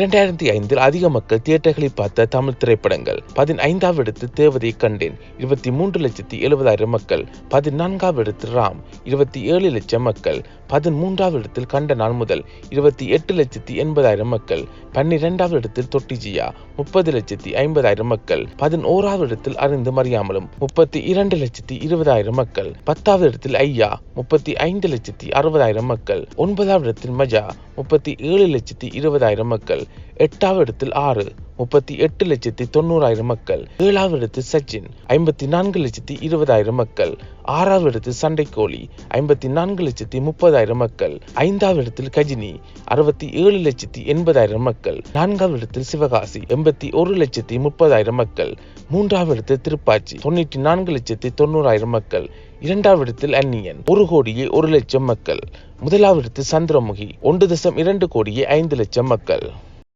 இரண்டாயிரத்தி ஐந்தில் அதிக மக்கள் தியேட்டர்களில் பார்த்த தமிழ் திரைப்படங்கள் பதினைந்தாவது இடத்து தேவதை கண்டேன். இருபத்தி மூன்று லட்சத்தி எழுபதாயிரம் மக்கள் பதினான்காவது இடத்து ராம் இருபத்தி ஏழு லட்சம் மக்கள் பதிமூன்றாவது இடத்தில் கண்ட நாள் முதல் இருபத்தி எட்டு லட்சத்தி எண்பதாயிரம் மக்கள் பன்னிரெண்டாவது இடத்தில் தொட்டிஜியா முப்பது லட்சத்தி ஐம்பதாயிரம் மக்கள் பதினோராவது இடத்தில் அறிந்து மறியாமலும் முப்பத்தி இரண்டு லட்சத்தி இருபதாயிரம் மக்கள் பத்தாவது இடத்தில் ஐயா முப்பத்தி ஐந்து லட்சத்தி அறுபதாயிரம் மக்கள் ஒன்பதாவது இடத்தில் மஜா முப்பத்தி ஏழு லட்சத்தி இருபதாயிரம் மக்கள் எட்டாவது இடத்தில் ஆறு முப்பத்தி எட்டு லட்சத்தி தொண்ணூறாயிரம் மக்கள். ஏழாவது இடத்து சச்சின் ஐம்பத்தி நான்கு லட்சத்தி இருபதாயிரம் மக்கள். ஆறாவது இடத்து சண்டைக்கோழி ஐம்பத்தி நான்கு லட்சத்தி முப்பதாயிரம் மக்கள். ஐந்தாவது இடத்தில் கஜினி அறுபத்தி ஏழு லட்சத்தி எண்பதாயிரம் மக்கள். நான்காவது இடத்தில் சிவகாசி எண்பத்தி ஒரு லட்சத்தி முப்பதாயிரம் மக்கள். மூன்றாவது இடத்தில் திருப்பாச்சி தொண்ணூற்றி நான்கு லட்சத்தி தொண்ணூறாயிரம் மக்கள். இரண்டாவது இடத்தில் அந்நியன் ஒரு கோடியே ஒரு லட்சம் மக்கள். முதலாவது இடத்தில் சந்திரமுகி ஒன்று தசம் இரண்டு கோடியே ஐந்து லட்சம் மக்கள்.